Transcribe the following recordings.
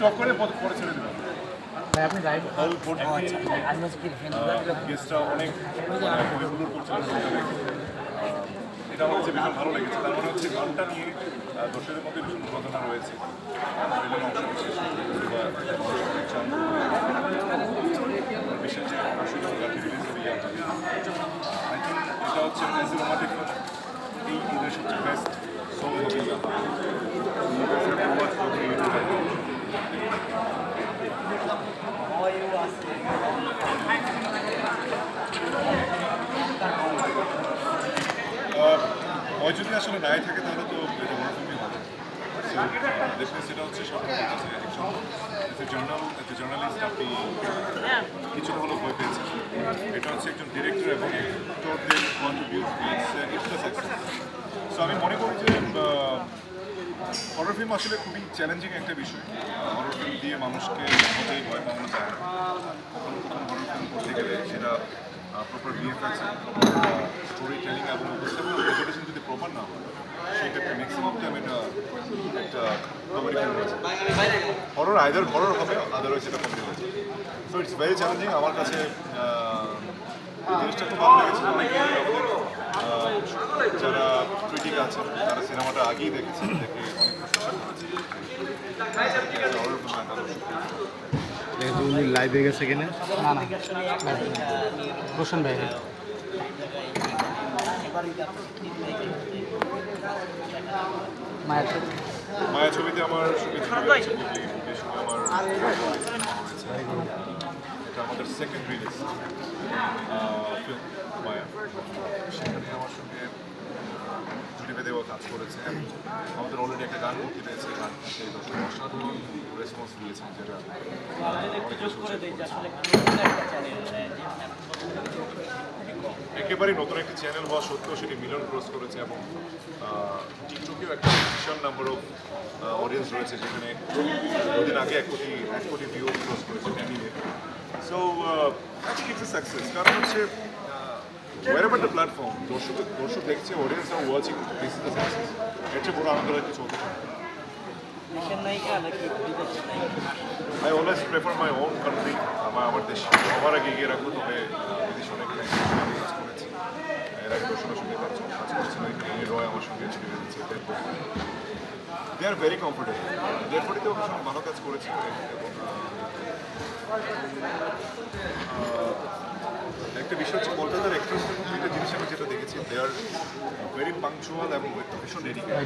Of করে পরে ছেড়ে দেবেন আপনি ড্রাইভ হল বোর্ড গেস্টরা অনেক করছিলেন এটা আমার ভীষণ ভালো লেগেছে তার মানে হচ্ছে গানটা নিয়ে দর্শকদের মধ্যে ভীষণ ঘটনা রয়েছে। এটা হচ্ছে এই সবচেয়ে বেস্ট সং হবে ইয়ার ওই যদি আসলে নাই থাকে তাহলে তো এটা মনোরঞ্জনই হবে। দেখবেন সেটা হচ্ছে জার্নাল জার্নালিস্ট আপনি কিছুটা হলেও ভয় পেয়েছেন। এটা হচ্ছে একজন ডিরেক্টর এবং অ্যাক্টরদের কন্ট্রিবিউট সো আমি মনে করি যে হরর ফিল্ম আসলে খুবই চ্যালেঞ্জিং একটা বিষয়। হরর ফিল্ম দিয়ে মানুষকে সহজেই ভয় পাওয়ানো যায় না। কখনো কখনো হরর ফিল্ম করতে গেলে সেটা প্রপার ভিএফএক্স স্টোরি টেলিং এবং উপস্থাপনা প্রেজেন্টেশন যদি প্রপার না হয় সেক্ষেত্রে ম্যাক্সিমাম টাইম এটা একটা কমেডি ফিল্ম রয়েছে হরর আইদার হরর হবে আদারওয়াইজ এটা কমেডি হয়েছে সো ইটস ভেরি চ্যালেঞ্জিং আমার কাছে জিনিসটা খুব ভালো লেগেছে। অনেকে যারা ক্রিটিক আছেন তারা সিনেমাটা আগেই দেখেছেন দেখে অনেক প্রশংসা করেছে হরর ফিল্ম একটা দর্শক যেহেতু উনি লাইভে গেছে কিনা? না না। রোশন ভাই মায়ের মায়া ছবিতে আমার আমার আমাদের সেকেন্ড রিলিজ ফিল্ম মায়া। সেখানে আমার সঙ্গে জুটি বেদেও কাজ করেছে। আমাদের অলরেডি একটা গান মুক্তি পেয়েছে, গান সেই দর্শক অসাধারণ রেসপন্স দিয়েছেন, যেটা। একেবারেই নতুন একটি চ্যানেল হওয়া সত্ত্বেও সেটি মিলন ক্রস করেছে এবং টিকটকেও একটা ভীষণ নাম্বার অফ অডিয়েন্স রয়েছে যেখানে দুদিন আগে এক কোটি এক কোটি ভিউ ক্রস করেছে টিভিতে সো আই ইটস সাকসেস কারণ হচ্ছে এভার দ্য প্ল্যাটফর্ম দর্শক দর্শক দেখছে audience are watching this is the success এর চেয়ে বড় আনন্দ কিছু হতে পারে I always prefer my own country আমার আমার দেশ। সবার আগে এগিয়ে রাখব তবে আহ, অনেক কাজ করেছি। এর আগে দর্শনের সঙ্গে কাজ করেছিলাম এমনি রয় আমার সঙ্গে ছুটে দিচ্ছে। দে আর ভেরি কমফোর্টেবল দেড়পটিতেও ভীষণ ভালো কাজ করেছি। এবং একটা বিষয় হচ্ছে কলকাতার অ্যাক্ট্রেসদের একটা জিনিস আমি যেটা দেখেছি দে আর ভেরি পাংচুয়াল এবং ভীষণ ডেডিকেটেড।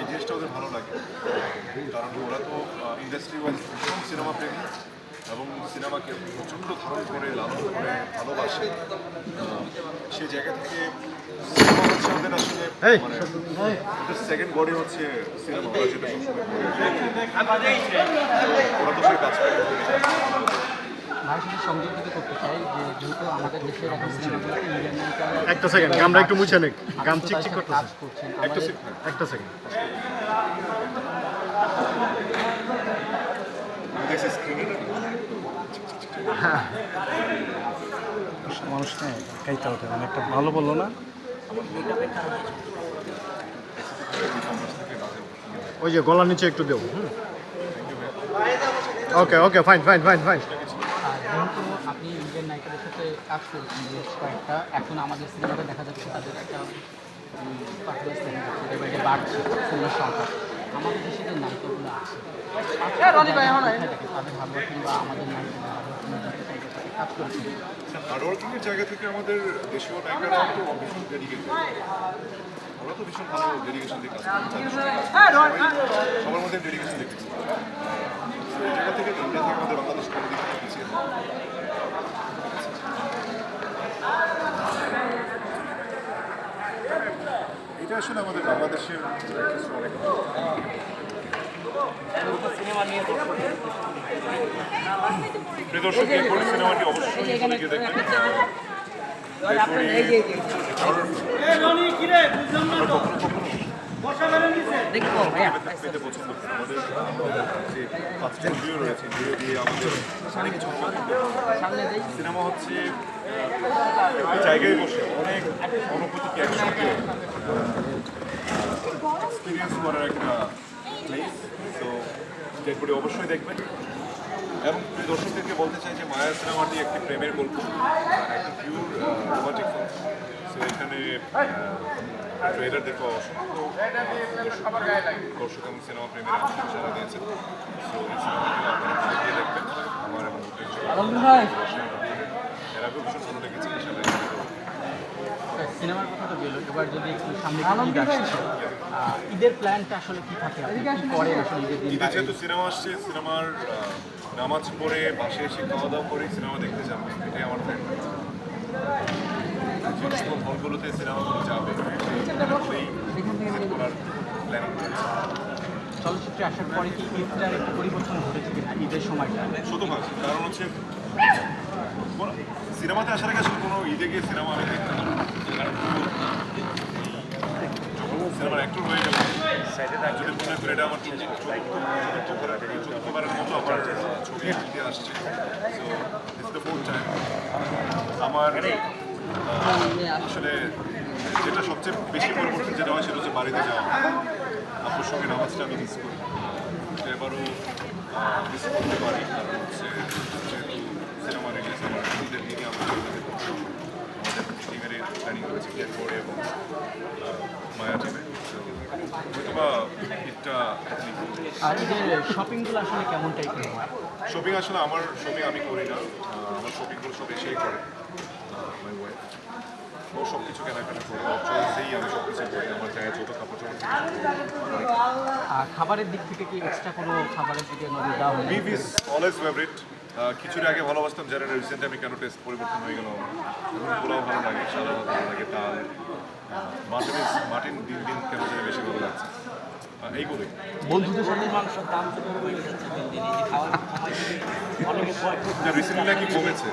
এই জিনিসটা ওদের ভালো লাগে। কারণ ওরা তো ইন্ডাস্ট্রি ওয়াইজ ভীষণ সিনেমা প্রেমী এবং সিনেমাকে প্রচণ্ড ধারণ করে লালন করে ভালোবাসে। সেই জায়গা থেকে ওদের আসলে মানে সেকেন্ড বডি হচ্ছে সিনেমা ওরা যেটা সবসময় ওরা তো সেই কাজ করে। ভাই শুধু সংযোজিত করতে চাই যে যেহেতু আমাদের দেশের এখন সিনেমাগুলোতে ইন্ডিয়ান নায়িকারা একটা সেকেন্ড গামটা একটু মুছে নেক গাম আপনি তো চিকচিক করতেছে। একটা সেকেন্ড একটা সেকেন্ড দেখছি মানুষ নেই খাইতে মানে একটা ভালো বলল না। ওই যে গলার নিচে একটু দেবো okay okay fine fine fine fine যেহেতু আপনি ইন্ডিয়ান নায়িকাদের সাথে কাজ করছেন বেশ কয়েকটা। এখন আমাদের সিনেমাতে দেখা যাচ্ছে তাদের একটা পারফরমেন্স দেখা যাচ্ছে। বাড়ছে সিনেমার সংখ্যা আমাদের দেশে যে নায়িকাগুলো আছে তাদের ভালোবাসা বা আমাদের নায়িকাদের কাজ করছেন হার্ডওয়ার্কিং জায়গা থেকে আমাদের দেশীয় নায়িকারা তো ভীষণ ডেডিকেটেড তো ভীষণ ভালো ডেডিকেশন সবার মধ্যে ডেডিকেশন দেখেছি। তো জায়গা থেকে আমাদের বাংলাদেশ এটা আসলে আমাদের বাংলাদেশের দর্শক এই কোন সিনেমাটি অবশ্যই গিয়ে দেখবেন দেখব ভাইয়া পেতে পছন্দ করি আমাদের আমাদের যে পাঁচটা ভিডিও রয়েছে ভিডিও দিয়ে আমাদের অনেক কিছু সামনে সিনেমা হচ্ছে জায়গায় বসে অনেক অনুভূতিকে একসাথে এক্সপিরিয়েন্স করার একটা প্লেস তো ডেডবডি অবশ্যই দেখবেন। এবং দর্শকদেরকে বলতে চাই যে মায়া সিনেমাটি একটি প্রেমের গল্প একটা পিওর রোমান্টিক ফিল্ম সো এখানে ট্রেলার দেখো অসংখ্য দর্শক- এবং সিনেমা প্রেমীরা সারা দিয়েছেন সো এই সিনেমাটি আপনারা গিয়ে দেখবেন আমার এবং এর আগেও ভীষণ ভালো লেগেছে সিনেমার কথা তো গেল এবার যদি একটু সামনে ঈদ আসছে ঈদের প্ল্যানটা আসলে কি থাকে? করেন আসলে ঈদের দিন? যেহেতু সিনেমা আসছে সিনেমার নামাজ পড়ে বাসে এসে খাওয়া দাওয়া করে সিনেমা দেখতে যাবে এটাই আমার প্ল্যান সমস্ত হলগুলোতে সিনেমাগুলো যাবে সেই করার চলচ্চিত্রে আসার পরে কি ঈদটার একটু পরিবর্তন ঘটেছে ঈদের সময়টা? শতভাগ কারণ হচ্ছে সিনেমাতে আসার আসলে কোনো ঈদে গিয়ে সিনেমা আমি দেখতাম যখন সিনেমার অ্যাক্টর হয়ে যাব যদি মনে করি এটা আমার চতুর্থবারের মতো আমার ছবি আসছে। আমার আসলে যেটা সবচেয়ে বেশি পরিবর্তন যেটা হয় সেটা হচ্ছে বাড়িতে যাওয়া। আপুর সঙ্গে নামাজটা আমি মিস করি। এবারও মিস করতে পারি। কারণ হচ্ছে যেহেতু সিনেমা রিলিজ আমার ঈদের পারব। আমাদের টিমের প্ল্যানিং রয়েছে গেট বোর্ডে এবং মায়া টিমে তো ঈদটা শপিংগুলো আসলে কেমন টাইপের শপিং আসলে আমার শপিং আমি করি না। আমার শপিংগুলো সব এসেই করে। মাই ওয়াইফ ও সব কিছু কেনাকাটা করে চয়েসেই আমি সব কিছু করি আমার গায়ে ছোটো কাপড় আর খাবারের দিক থেকে কি এক্সট্রা কোনো খাবারের দিকে নজর দেওয়া হয় beef is always favourite khichuri আগে ভালোবাসতাম যারা রিসেন্ট আমি কেন টেস্ট পরিবর্তন হয়ে গেল? পোলাও ভালো লাগে সাদা ভাত ভালো লাগে ডাল মাটন মাটন দিন দিন কেন জানি বেশি ভালো লাগছে। এইগুলোই। বন্ধুদের সাথে মাংসের দাম তো কমে যাচ্ছে দিন দিন এই যে খাওয়ার সময় অনেকে ভয় রিসেন্টলি নাকি কমেছে?